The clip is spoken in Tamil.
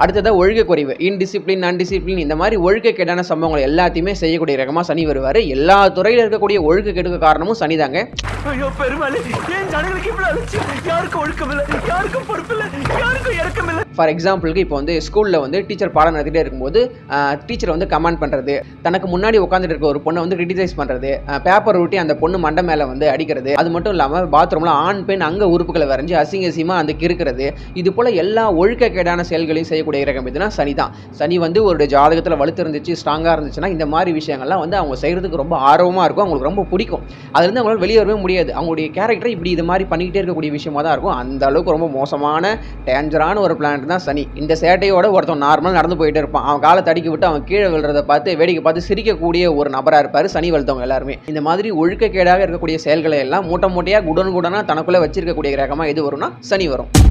அடுத்ததாக ஒழுக்க குறைவு இன்டிசிப்ளின் அன்டிசிப்ளின் இந்த மாதிரி ஒழுக்கக்கேடான சம்பவங்கள் எல்லாத்தையுமே செய்யக்கூடிய ரகமாக சனி வருவார். எல்லா துறையில் இருக்கக்கூடிய ஒழுக்கக்கேடுக்கு காரணமும் சனி தாங்க ஐயோ பெருமாள் ஏன் ஜனங்களுக்கு இவ்வளோ யாருக்கும் ஒழுக்கம் இல்லை யாருக்கும் பொறுப்பு இல்லை யாருக்கும் ஃபார் எக்ஸாம்பிளுக்கு இப்போ வந்து ஸ்கூலில் வந்து டீச்சர் பாடம் நடத்திட்டே இருக்கும்போது டீச்சர் வந்து கமெண்ட் பண்ணுறது தனக்கு முன்னாடி உட்காந்துட்டு இருக்க ஒரு பொண்ணை வந்து கிரிட்டிசைஸ் பண்ணுறது பேப்பர் ஊட்டி அந்த பொண்ணு மண்டை மேலே வந்து அடிக்கிறது அது மட்டும் இல்லாமல் பாத்ரூமில் ஆண் பெண் அங்கே உறுப்புகளை வரைஞ்சி அசிங்க அசிங்கமாக அந்த கிறுக்கிறது இது போல் எல்லா ஒழுக்கக்கேடான செயல்களையும் செய்யக்கூடிய கிரகம் எதுனா சனி தான். சனி வந்து ஒரு ஜாதகத்தில் வலுத்து இருந்துச்சு ஸ்ட்ராங்காக இருந்துச்சுன்னா இந்த மாதிரி விஷயங்கள்லாம் வந்து அவங்க செய்கிறதுக்கு ரொம்ப ஆர்வமாக இருக்கும் அவங்களுக்கு ரொம்ப பிடிக்கும். அதுலேருந்து அவங்களால வெளியே வரவே முடியாது. அவங்களுடைய கேரக்டர் இப்படி இது மாதிரி பண்ணிக்கிட்டே இருக்கக்கூடிய விஷயமா தான் இருக்கும். அந்த அளவுக்கு ரொம்ப மோசமான டேஞ்சரான ஒரு தான் சனி. இந்த சேட்டையோட ஒருத்தன் நார்மலாக நடந்து போயிட்டு இருப்பான். அவன் காலை தடுக்கி விட்டு அவன் கீழே விழுறதை பார்த்து வேடிக்கை பார்த்து சிரிக்கக்கூடிய ஒரு நபராக இருப்பார் சனி வளர்த்தவங்க எல்லாருமே. இந்த மாதிரி ஒழுக்கக்கேடாக இருக்கக்கூடிய செயல்களை எல்லாம் மூட்டை மூட்டையாக குடன் குடனாக தனக்குள்ளே வச்சிருக்கக்கூடிய கிரகமாக எது வரும்னா சனி வரும்.